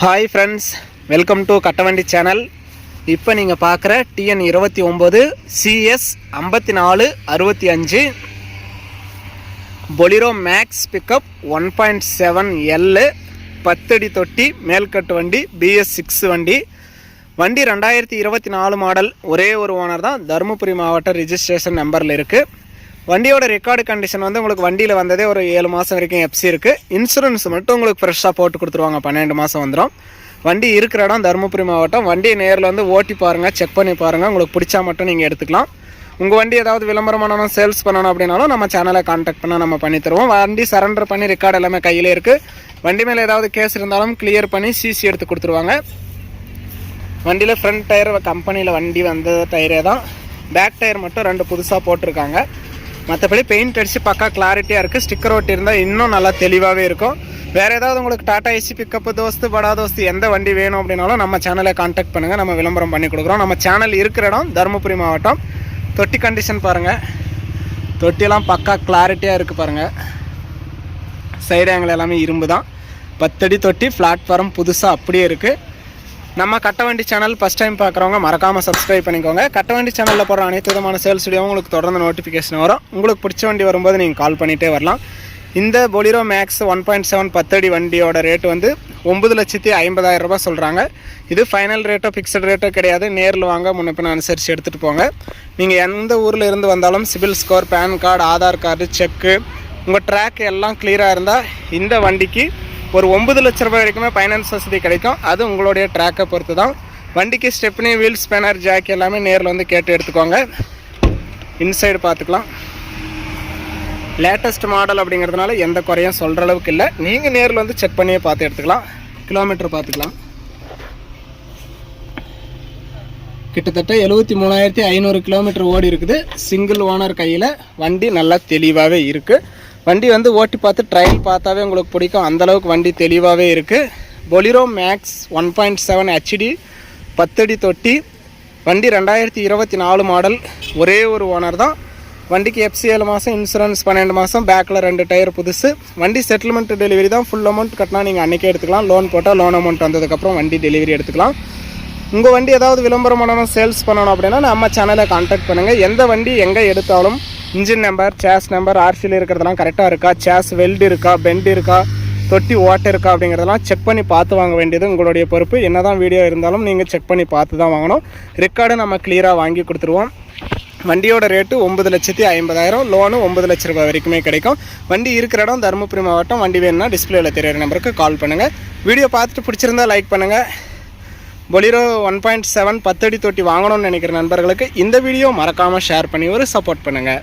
Hi friends welcome to Kattavandi channel இப்போ நீங்கள் பார்க்குற டிஎன் இருபத்தி ஒம்பது சிஎஸ் ஐம்பத்தி நாலு அறுபத்தி அஞ்சு. Bolero Max pickup one point seven எல்லு பத்தடி தொட்டி மேல்கட்டு வண்டி பிஎஸ் சிக்ஸ் வண்டி. வண்டி ரெண்டாயிரத்தி இருபத்தி நாலு மாடல் ஒரே ஒரு ஓனர் தான். தருமபுரி மாவட்ட ரிஜிஸ்ட்ரேஷன் நம்பரில் இருக்குது வண்டியோட ரெக்கார்டு கண்டிஷன் வந்து உங்களுக்கு வண்டியில் வந்ததே ஒரு ஏழு மாதம் வரைக்கும் எஃப்சி இருக்குது இன்சூரன்ஸ் மட்டும் உங்களுக்கு ஃப்ரெஷ்ஷாக போட்டு கொடுத்துருவாங்க. பன்னெண்டு மாதம் வந்துடும் வண்டி இருக்கிற இடம் தருமபுரி மாவட்டம். வண்டியை நேரில் வந்து ஓட்டி பாருங்கள் செக் பண்ணி பாருங்கள் உங்களுக்கு பிடிச்சா மட்டும் நீங்கள் எடுத்துக்கலாம். உங்கள் வண்டி ஏதாவது விளம்பரம் பண்ணணும் சேல்ஸ் பண்ணணும் அப்படின்னாலும் நம்ம சேனலை காண்டாக்ட் பண்ணால் நம்ம பண்ணி தருவோம். வண்டி சரண்டர் பண்ணி ரெக்கார்டு எல்லாமே கையிலே இருக்குது வண்டி மேலே ஏதாவது கேஸ் இருந்தாலும் கிளியர் பண்ணி சிசி எடுத்து கொடுத்துருவாங்க. வண்டியில் ஃப்ரண்ட் டயர் கம்பெனியில் வண்டி வந்த டயரே தான். பேக் டயர் மட்டும் ரெண்டு புதுசாக போட்டிருக்காங்க. மற்றபடி பெயிண்ட் அடித்து பக்கா கிளாரிட்டியாக இருக்குது ஸ்டிக்கர் ஒட்டி இருந்தால் இன்னும் நல்லா தெளிவாகவே இருக்கும். வேறு ஏதாவது உங்களுக்கு டாடா ஏசி பிக்கப்பு தோஸ்து படா தோஸ்து எந்த வண்டி வேணும் அப்படின்னாலும் நம்ம சேனலை காண்டாக்ட் பண்ணுங்கள் நம்ம விளம்பரம் பண்ணி கொடுக்குறோம். நம்ம சேனல் இருக்கிற இடம் தருமபுரி மாவட்டம். தொட்டி கண்டிஷன் பாருங்கள் தொட்டியெல்லாம் பக்கா கிளாரிட்டியாக இருக்குது பாருங்கள் சைடு ஆங்கிள் எல்லாமே இரும்பு தான் பத்தடி தொட்டி பிளாட்ஃபார்ம் புதுசாக அப்படியே இருக்குது நம்ம கட்டவண்டி சேனல் ஃபஸ்ட் டைம் பார்க்குறவங்க மறக்காமல் சப்ஸ்கிரைப் பண்ணிக்கோங்க. கட்டவண்டி சேனலில் போகிற அனைத்து விதமான சேல்ஸ் வீடியோவும் உங்களுக்கு தொடர்ந்து நோட்டிஃபிகேஷன் வரும். உங்களுக்கு பிடிச்ச வண்டி வரும்போது நீங்கள் கால் பண்ணிகிட்டே வரலாம். இந்த Bolero Max one point seven பத்தடி வண்டியோட ரேட் வந்து ஒம்பது லட்சத்தி ஐம்பதாயிரம் ரூபாய் சொல்கிறாங்க இது ஃபைனல் ரேட்டோ ஃபிக்ஸட் ரேட்டோ கிடையாது. நேரில் வாங்க முன்னப்பின் அனுசரித்து எடுத்துகிட்டு போங்க. நீங்கள் எந்த ஊரில் இருந்து வந்தாலும் CIBIL score PAN card Aadhaar card cheque உங்கள் ட்ராக் எல்லாம் கிளியராக இருந்தால் இந்த வண்டிக்கு ஒரு ஒம்பது லட்ச ரூபாய் வரைக்குமே ஃபைனான்ஸ் வசதி கிடைக்கும். அது உங்களுடைய ட்ராக்கை பொறுத்து தான் வண்டிக்கு ஸ்டெப்னி வீல் ஸ்பேனர் ஜாக் எல்லாமே நேரில் வந்து கேட்டு எடுத்துக்கோங்க. இன்சைடு பார்த்துக்கலாம். லேட்டஸ்ட் மாடல் அப்படிங்கிறதுனால எந்த குறையும் சொல்கிற அளவுக்கு இல்லை. நீங்கள் நேரில் வந்து செக் பண்ணியே பார்த்து எடுத்துக்கலாம். கிலோமீட்டர் பார்த்துக்கலாம். கிட்டத்தட்ட எழுபத்தி மூணாயிரத்தி ஐநூறு கிலோமீட்டர் ஓடி இருக்குது. சிங்கிள் ஓனர் கையில் வண்டி நல்லா தெளிவாகவே இருக்குது வண்டி வந்து ஓட்டி பார்த்து ட்ரையல் பார்த்தாவே உங்களுக்கு பிடிக்கும். அந்தளவுக்கு வண்டி தெளிவாகவே இருக்குது Bolero Max one point seven HD பத்தடி தொட்டி. வண்டி ரெண்டாயிரத்தி இருபத்தி நாலு மாடல் ஒரே ஒரு ஓனர் தான். வண்டிக்கு எஃப்சி ஏழு மாதம் இன்சூரன்ஸ் பன்னெண்டு மாதம் பேக்கில் ரெண்டு டயர் புதுசு. வண்டி செட்டில்மெண்ட் டெலிவரி தான் ஃபுல் அமௌண்ட் கட்டினா நீங்கள் அன்றைக்கே எடுத்துக்கலாம். லோன் போட்டால் லோன் அமௌண்ட் வந்ததுக்கப்புறம் வண்டி டெலிவரி எடுத்துக்கலாம். உங்கள் வண்டி ஏதாவது விளம்பரம் பண்ணணும் சேல்ஸ் பண்ணணும் அப்படின்னா நம்ம சேனலை கான்டாக்ட் பண்ணுங்கள் எந்த வண்டி எங்கே எடுத்தாலும் இன்ஜின் நம்பர் சேஸ் நம்பர் ஆர்சியில் இருக்கிறதெல்லாம் கரெக்டாக இருக்கா? சேஸ் வெல்டு இருக்கா? பெண்ட் இருக்கா? தொட்டி ஓட்டை இருக்கா? அப்படிங்கிறதெல்லாம் செக் பண்ணி பார்த்து வாங்க வேண்டியது உங்களுடைய பொறுப்பு. என்னதான் வீடியோ இருந்தாலும் நீங்கள் செக் பண்ணி பார்த்து தான் வாங்கணும். ரெக்கார்டு நம்ம கிளியராக வாங்கி கொடுத்துருவோம். வண்டியோட ரேட்டு ஒம்பது லட்சத்தி ஐம்பதாயிரம் லோனு ஒம்பது லட்ச ரூபாய் வரைக்குமே கிடைக்கும். வண்டி இருக்கிற இடம் தருமபுரி மாவட்டம் வண்டி வேணும்னா டிஸ்பிளேல தெரியிற நம்பருக்கு கால் பண்ணுங்கள் வீடியோ பார்த்துட்டு பிடிச்சிருந்தா லைக் பண்ணுங்கள் பொலிரோ ஒன் பாயிண்ட் செவன் பத்தடி தொட்டி வாங்கணும்னு நினைக்கிற நண்பர்களுக்கு இந்த வீடியோ மறக்காமல் ஷேர் பண்ணி ஒரு சப்போர்ட் பண்ணுங்கள்